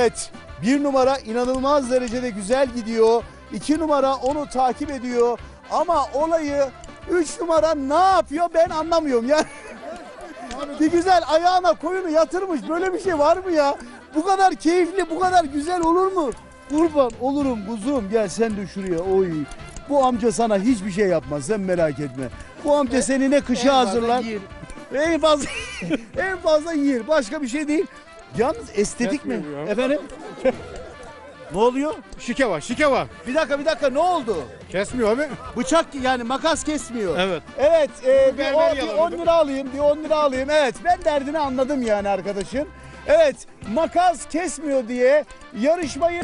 Evet bir numara inanılmaz derecede güzel gidiyor. İki numara onu takip ediyor. Ama olayı üç numara ne yapıyor ben anlamıyorum ya. bir güzel ayağına koyunu yatırmış böyle bir şey var mı ya? Bu kadar keyifli bu kadar güzel olur mu? Kurban olurum kuzum gel sen de şuraya oy. Bu amca sana hiçbir şey yapmaz sen merak etme. Bu amca seni ne kışa hazırlar. En fazla en fazla yer. Başka bir şey değil. Yalnız estetik mi? Ya. Efendim? ne oluyor? Şike var, şike var. Bir dakika bir dakika ne oldu? Kesmiyor abi. Bıçak yani makas kesmiyor. Evet. Evet, e, bir, Berber o- bir yalanı 10 lira alayım, bir 10 lira alayım. Evet, ben derdini anladım yani arkadaşın. Evet, makas kesmiyor diye yarışmayı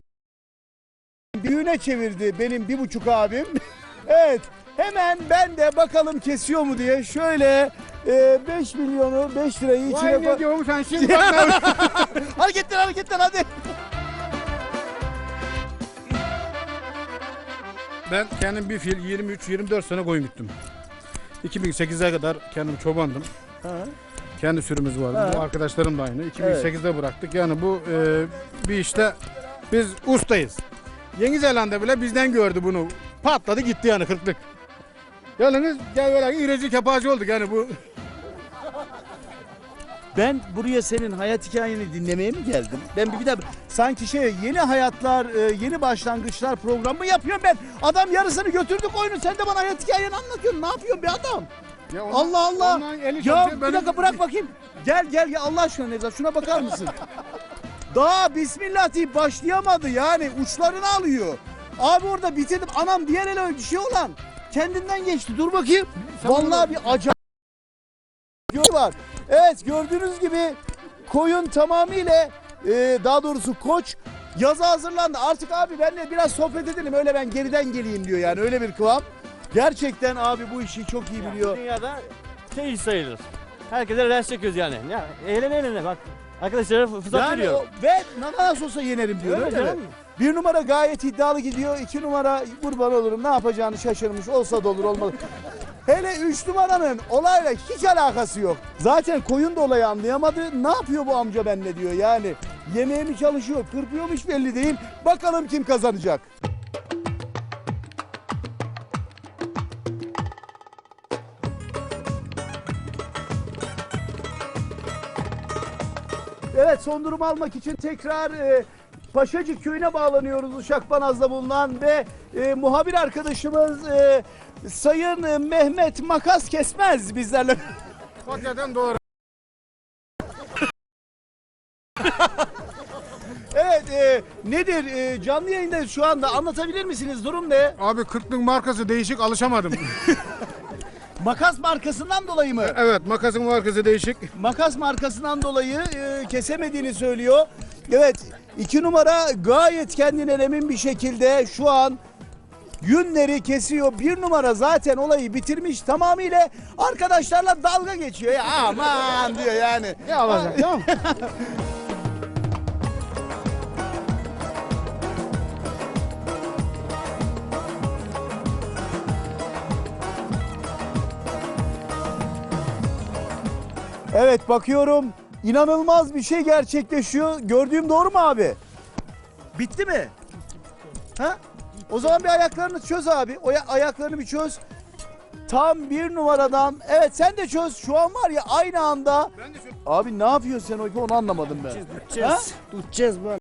düğüne çevirdi benim bir buçuk abim. evet, hemen ben de bakalım kesiyor mu diye şöyle 5 milyonu 5 lirayı içine Vay ne diyorum sen şimdi bak. Hareketler hareketler hadi. ben kendim bir fil 23-24 sene koyun gittim. 2008'e kadar kendim çobandım. Kendi sürümüz vardı. Ha. Bu arkadaşlarım da aynı. 2008'de bıraktık. Yani bu e, bir işte biz ustayız. Yeni Zelanda bile bizden gördü bunu. Patladı gitti yani kırklık. Yalnız gel böyle iğreci kepacı olduk yani bu. Ben buraya senin hayat hikayeni dinlemeye mi geldim? Ben bir, bir de sanki şey yeni hayatlar, e, yeni başlangıçlar programı yapıyorum ben. Adam yarısını götürdük oyunu sen de bana hayat hikayeni anlatıyorsun. Ne yapıyorsun be adam? Ya ondan- Allah Allah. Ya bir benim- dakika bırak bakayım. Gel gel ya Allah aşkına Nevzat şuna bakar mısın? Daha bismillah deyip başlayamadı yani uçlarını alıyor. Abi orada bitirdim anam diğer ele bir şey olan kendinden geçti dur bakayım. Sen Vallahi bir acayip Gör var. Evet gördüğünüz gibi koyun tamamıyla e, daha doğrusu koç yaza hazırlandı. Artık abi benle biraz sohbet edelim öyle ben geriden geleyim diyor yani öyle bir kıvam. Gerçekten abi bu işi çok iyi biliyor. Dünyada şey sayılır. Herkese ders çekiyoruz yani. Ya eğlen eğlen bak. Arkadaşlara fırsat Yani veriyor. o- ve nasıl olsa yenerim diyor Öyle öyle mi? canım. Bir numara gayet iddialı gidiyor. iki numara kurban olurum ne yapacağını şaşırmış olsa da olur olmalı. Hele üç numaranın olayla hiç alakası yok. Zaten koyun da olayı anlayamadı. Ne yapıyor bu amca benimle diyor yani. Yemeğe mi çalışıyor, kırpıyormuş belli değil. Bakalım kim kazanacak. Evet son durumu almak için tekrar e, Paşacık köyüne bağlanıyoruz Uşakbanaz'da bulunan ve e, muhabir arkadaşımız e, Sayın Mehmet Makas Kesmez bizlerle. Hakikaten doğru. Evet e, nedir e, canlı yayındayız şu anda anlatabilir misiniz durum ne? Abi kırklık markası değişik alışamadım. Makas markasından dolayı mı? evet makasın markası değişik. Makas markasından dolayı e, kesemediğini söylüyor. Evet iki numara gayet kendinden emin bir şekilde şu an yünleri kesiyor. Bir numara zaten olayı bitirmiş tamamıyla arkadaşlarla dalga geçiyor. Ya aman diyor yani. Ne alacak Evet bakıyorum inanılmaz bir şey gerçekleşiyor. Gördüğüm doğru mu abi? Bitti mi? Ha? O zaman bir ayaklarını çöz abi. O ya- ayaklarını bir çöz. Tam bir numaradan. Evet sen de çöz. Şu an var ya aynı anda. Ben de şu Abi ne yapıyorsun sen o onu anlamadım ben. Ha? Tutacağız böyle.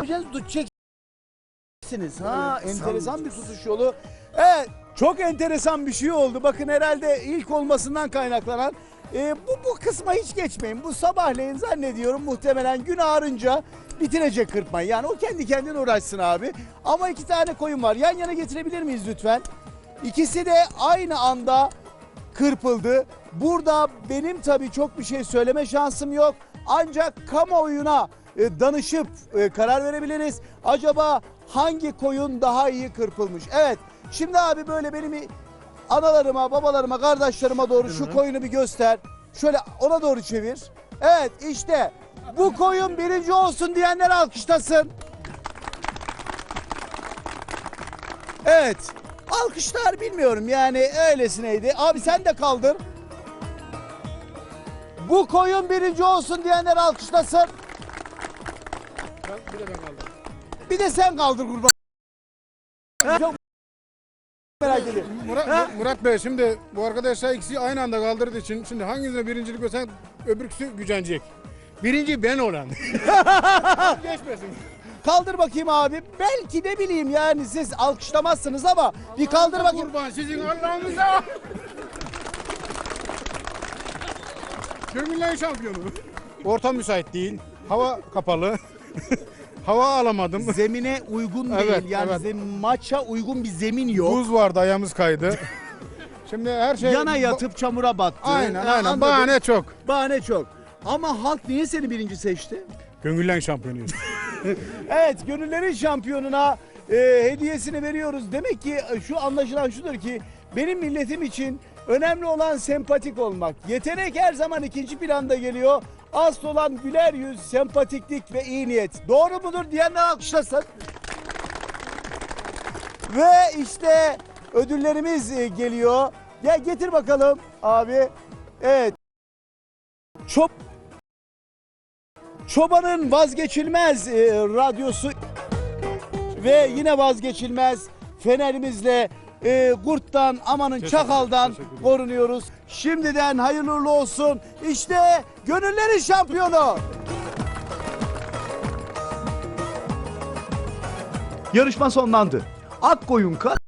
Hocam tuteceksiniz. Ha enteresan bir tutuş yolu. Evet çok enteresan bir şey oldu. Bakın herhalde ilk olmasından kaynaklanan. E, bu, bu kısma hiç geçmeyin. Bu sabahleyin zannediyorum muhtemelen gün ağarınca bitirecek kırpmayı. Yani o kendi kendine uğraşsın abi. Ama iki tane koyun var. Yan yana getirebilir miyiz lütfen? İkisi de aynı anda kırpıldı. Burada benim tabii çok bir şey söyleme şansım yok. Ancak kamuoyuna e, danışıp e, karar verebiliriz. Acaba hangi koyun daha iyi kırpılmış? Evet. Şimdi abi böyle benim analarıma, babalarıma, kardeşlerime doğru şu koyunu bir göster. Şöyle ona doğru çevir. Evet işte bu koyun birinci olsun diyenler alkışlasın. Evet. Alkışlar bilmiyorum yani öylesineydi. Abi sen de kaldır. Bu koyun birinci olsun diyenler alkışlasın. de sen kaldır kurban. Merak ediyorum. Murat, Murat Bey şimdi bu arkadaşlar ikisi aynı anda kaldırdığı için şimdi hangisine birincilik versen öbürküsü gücenecek. Birinci ben olan. Geçmesin. Kaldır bakayım abi. Belki ne bileyim yani siz alkışlamazsınız ama bir kaldır bakayım. Kurban sizin Allah'ınıza. Gönüller şampiyonu. Ortam müsait değil. Hava kapalı. Hava alamadım. Zemine uygun değil. Evet, yani evet. zem- maça uygun bir zemin yok. Buz vardı ayağımız kaydı. Şimdi her şey... Yana yatıp çamura battı. Aynen Ha, aynen. anladım. Bahane çok. Bahane çok. Ama halk niye seni birinci seçti? Gönüller şampiyonuyuz. Evet, gönüllerin şampiyonuna e, hediyesini veriyoruz. Demek ki e, şu anlaşılan şudur ki benim milletim için önemli olan sempatik olmak. Yetenek her zaman ikinci planda geliyor. Asıl olan güler yüz, sempatiklik ve iyi niyet. Doğru mudur diyenler alkışlasın. Ve işte ödüllerimiz e, geliyor. Ya getir bakalım abi. Evet. Çok Çobanın vazgeçilmez e, radyosu ve yine vazgeçilmez fenerimizle e, kurttan, amanın Teşekkür- çakaldan teşekkür korunuyoruz. Şimdiden hayırlı uğurlu olsun. İşte gönüllerin şampiyonu. Yarışma sonlandı. Akkoyun kat